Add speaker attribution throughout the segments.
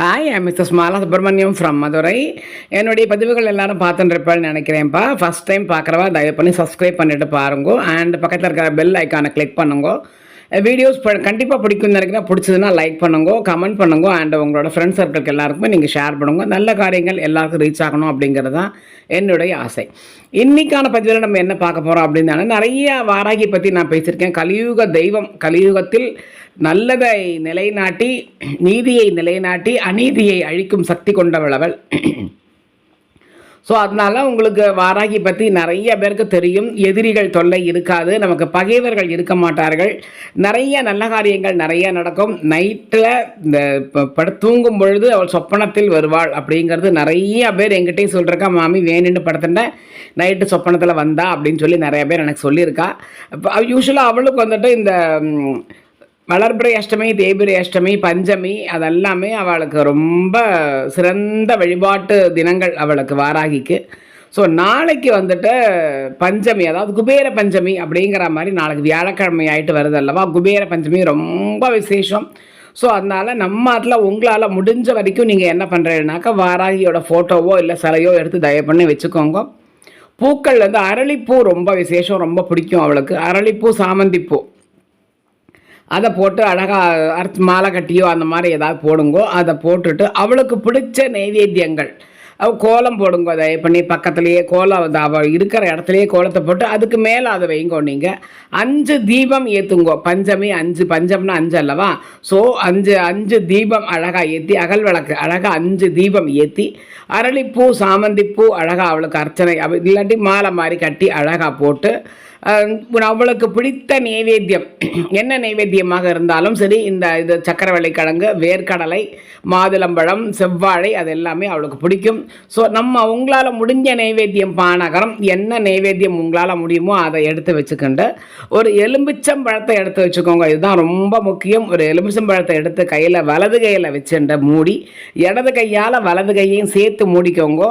Speaker 1: Hi mister Mala Subramaniam from Madurai என்னுடைய பதிவுகள் எல்லாரும் பார்த்துருப்பான்னு நினைக்கிறேன்ப்பா. ஃபஸ்ட் டைம் பார்க்குறவா தயவு பண்ணி சப்ஸ்கிரைப் பண்ணிவிட்டு பாருங்க. அண்ட் பக்கத்தில் இருக்கிற பெல் ஐக்கானை கிளிக் பண்ணுங்க. வீடியோஸ் கண்டிப்பாக பிடிக்கும்னு நினைக்கிறேன். பிடிச்சதுன்னா லைக் பண்ணுங்க கமெண்ட் பண்ணுங்க அண்ட் உங்களோட ஃப்ரெண்ட்ஸ் சர்க்கிளுக்கு எல்லாருக்குமே நீங்கள் ஷேர் பண்ணுங்க. நல்ல காரியங்கள் எல்லாருக்கும் ரீச் ஆகணும் அப்படிங்கிறது தான் என்னுடைய ஆசை. இன்றைக்கான பதிவில் நம்ம என்ன பார்க்க போகிறோம் அப்படின்னா நிறைய வாராகி பற்றி நான் பேசியிருக்கேன். கலியுக தெய்வம் கலியுகத்தில் நல்லதை நிலைநாட்டி நீதியை நிலைநாட்டி அநீதியை அழிக்கும் சக்தி கொண்டவளவள் ஸோ அதனால உங்களுக்கு வாராகி பற்றி நிறைய பேருக்கு தெரியும். எதிரிகள் தொல்லை இருக்காது. நமக்கு பகைவர்கள் இருக்க மாட்டார்கள். நிறைய நல்ல காரியங்கள் நிறைய நடக்கும். நைட்டில் இந்த ப- படு தூங்கும் பொழுது அவள் சொப்பனத்தில் வருவாள் அப்படிங்கிறது நிறைய பேர் எங்கிட்டையும் சொல்கிறக்கா மாமி வேணுன்னு படுத்துட்டேன். நைட்டு சொப்பனத்தில் வந்தா அப்படின்னு சொல்லி நிறைய பேர் எனக்கு சொல்லியிருக்கா. யூஸ்வலாக அவளுக்கு வந்துட்டு இந்த வளர்பிறை அஷ்டமி தேய்பிரை அஷ்டமி பஞ்சமி அதெல்லாமே அவளுக்கு ரொம்ப சிறந்த வழிபாட்டு தினங்கள் அவளுக்கு வாராகிக்கு. ஸோ நாளைக்கு வந்துட்டு பஞ்சமி அதாவது குபேர பஞ்சமி அப்படிங்கிற மாதிரி நாளைக்கு வியாழக்கிழமை ஆகிட்டு வருது அல்லவா? குபேர பஞ்சமி ரொம்ப விசேஷம். ஸோ அதனால் நம்ம அதில் உங்களால் முடிஞ்ச வரைக்கும் நீங்கள் என்ன பண்ணுறீங்கனாக்கா வாராகியோட ஃபோட்டோவோ இல்லை சிலையோ எடுத்து தயவு பண்ணி வச்சுக்கோங்க. பூக்கள் வந்து அரளிப்பூ ரொம்ப விசேஷம் ரொம்ப பிடிக்கும் அவளுக்கு. அரளிப்பூ சாமந்திப்பூ. அதை போட்டு அழகாக அரைச்சி மாலை கட்டியோ அந்த மாதிரி ஏதாவது போடுங்கோ அதை போட்டுட்டு அவளுக்கு பிடிச்ச நைவேத்தியங்கள். அவள் கோலம் போடுங்க அதை பண்ணி பக்கத்துலேயே கோலம் அவள் இருக்கிற இடத்துலையே கோலத்தை போட்டு அதுக்கு மேலே அதை வைங்கோ நீங்கள் அஞ்சு தீபம் ஏற்றுங்கோ பஞ்சமி அஞ்சு பஞ்சம்னா அஞ்சு அல்லவா? ஸோ அஞ்சு அஞ்சு தீபம் அழகாக ஏற்றி அகல் விளக்கு அழகாக அஞ்சு தீபம் ஏற்றி அரளிப்பூ சாமந்திப்பூ அழகாக அவளுக்கு அர்ச்சனை அவ இல்லாட்டி மாலை மாதிரி கட்டி அழகாக போட்டு அவளுக்கு பிடித்த நைவேத்தியம். என்ன நைவேத்தியமாக இருந்தாலும் சரி இந்த இது சக்கரவள்ளி கிழங்கு வேர்க்கடலை மாதுளம்பழம் செவ்வாழை அது எல்லாமே அவளுக்கு பிடிக்கும். ஸோ நம்ம உங்களால் முடிஞ்ச நைவேத்தியம் பானகரம் என்ன நைவேத்தியம் உங்களால் முடியுமோ அதை எடுத்து வச்சுக்கிண்டு. ஒரு எலும்பிச்சம் பழத்தை எடுத்து வச்சுக்கோங்க இதுதான் ரொம்ப முக்கியம். ஒரு எலும்பிச்சம் பழத்தை எடுத்து கையில் வலது கையில் வச்சுட்டு மூடி இடது கையால் வலது கையையும் சேர்த்து மூடிக்கோங்க.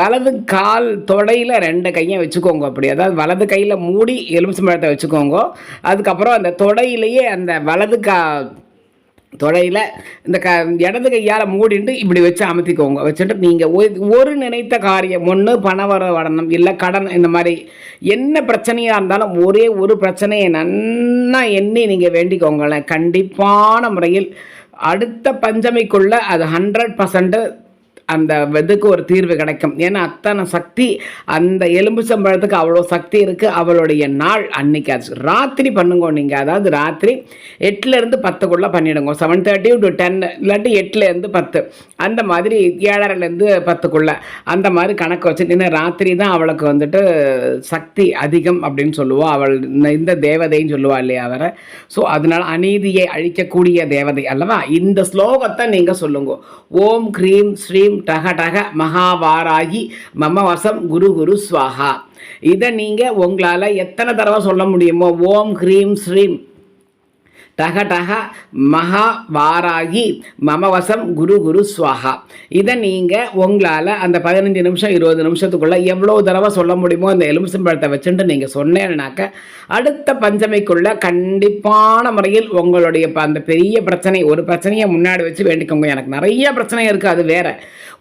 Speaker 1: வலது கால் தொடையில் ரெண்டு கையும் வச்சுக்கோங்க அப்படி. அதாவது வலது கையில் மூடி எலுமிச்சம் பழத்தை வச்சுக்கோங்க. அதுக்கப்புறம் அந்த தொடையிலேயே அந்த வலது கா தொடையில் இந்த க இடது கையால் மூடிட்டு இப்படி வச்சு அமர்த்திக்கோங்க. வச்சுட்டு நீங்கள் ஒரு நினைத்த காரியம் ஒன்று பணவர வரணும் இல்லை கடன் இந்த மாதிரி என்ன பிரச்சனையாக இருந்தாலும் ஒரே ஒரு பிரச்சனையை நன்னா எண்ணி நீங்கள் வேண்டிக்கோங்களேன். கண்டிப்பான முறையில் அடுத்த பஞ்சமிக்குள்ளே அது ஹண்ட்ரட் பர்சன்ட்டு அந்த இதுக்கு ஒரு தீர்வு கிடைக்கும். ஏன்னா அத்தனை சக்தி அந்த எலும்பு சம்பளத்துக்கு அவ்வளோ சக்தி இருக்குது அவளுடைய நாள் அன்னைக்கு அது. ராத்திரி பண்ணுங்க நீங்கள் அதாவது ராத்திரி எட்டுலேருந்து பத்துக்குள்ளே பண்ணிவிடுங்க செவன் தேர்ட்டி டு டென் இல்லாட்டி எட்டுலேருந்து பத்து. அந்த மாதிரி ஏழரைலேருந்து பத்துக்குள்ளே. அந்த மாதிரி கணக்கு வச்சுட்டு ராத்திரி தான் அவளுக்கு வந்துட்டு சக்தி அதிகம் அப்படின்னு சொல்லுவோம் அவள் இந்த- இந்த தேவதைன்னு சொல்லுவா இல்லையா அவரை. ஸோ அதனால் அநீதியை அழிக்கக்கூடிய தேவதை அல்லவா? இந்த ஸ்லோகத்தை நீங்கள் சொல்லுங்க. ஓம் க்ரீம் ஸ்ரீம் டக டக மகாவாராகி மம வசம் குரு குரு ஸ்வாகா இதை நீங்கள் உங்களால் எத்தனை தடவை சொல்ல முடியுமோ ஓம் க்ரீம் ஸ்ரீம் டக டக மகா வாராகி மமவசம் குரு குரு ஸ்வாகா. இதை நீங்கள் உங்களால் அந்த பதினஞ்சு நிமிஷம் இருபது நிமிஷத்துக்குள்ளே எவ்வளோ தடவை சொல்ல முடியுமோ அந்த எலுமிச்சம்பழத்தை வச்சுட்டு நீங்கள் சொன்னேன்னாக்க அடுத்த பஞ்சமிக்குள்ள கண்டிப்பான முறையில் உங்களுடைய அந்த பெரிய பிரச்சனை ஒரு பிரச்சனையை முன்னாடி வச்சு வேண்டிக்கோங்க. எனக்கு நிறைய பிரச்சனை இருக்குது அது வேற.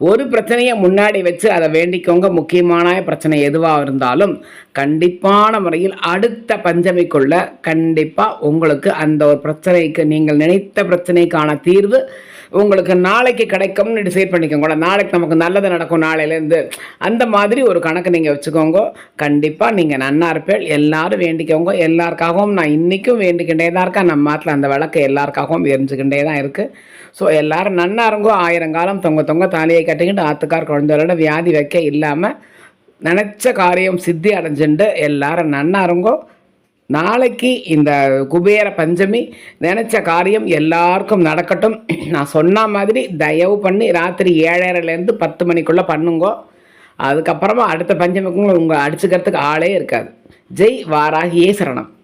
Speaker 1: ஒரு பிரச்சனையை முன்னாடி வச்சு அதை வேண்டிக்கோங்க. முக்கியமான பிரச்சனை எதுவாக இருந்தாலும் கண்டிப்பான முறையில் அடுத்த பஞ்சமிக்குள்ள கண்டிப்பாக உங்களுக்கு அந்த ஒரு பிரச்சனைக்கு நீங்கள் நினைத்த பிரச்சனைக்கான தீர்வு உங்களுக்கு நாளைக்கு கிடைக்கும்னு டிசைட் பண்ணிக்கோங்க. நாளைக்கு நமக்கு நல்லது நடக்கும் நாளையிலேருந்து. அந்த மாதிரி ஒரு கணக்கு நீங்கள் வச்சுக்கோங்க. கண்டிப்பாக நீங்கள் நன்னா இருப்பேன் எல்லாரும் வேண்டிக்கோங்க. எல்லாருக்காகவும் நான் இன்றைக்கும் வேண்டிக்கிட்டே தான் இருக்கேன். நம்ம மாட்டில் அந்த விளக்கு எல்லாருக்காகவும் எரிஞ்சுக்கிட்டே தான் இருக்குது ஸோ எல்லோரும் நன்னா இருங்கோ. ஆயிரங்காலம் தொங்க தொங்க தாலியை கட்டிக்கிட்டு ஆத்துக்கார் குழந்தைகளோட வியாதி வைக்க இல்லாமல் நினச்ச காரியம் சித்தி அடைஞ்சுண்டு எல்லாரும் நன்னா இருங்கோ. நாளைக்கு இந்த குபேர பஞ்சமி நினச்ச காரியம் எல்லாருக்கும் நடக்கட்டும். நான் சொன்ன மாதிரி தயவு பண்ணி ராத்திரி ஏழரைலேருந்து பத்து மணிக்குள்ளே பண்ணுங்கோ. அதுக்கப்புறமா அடுத்த பஞ்சமிக்கும் உங்கள் அடிச்சுக்கிறதுக்கு ஆளே இருக்காது. ஜெய் வாராகியே சரணம்.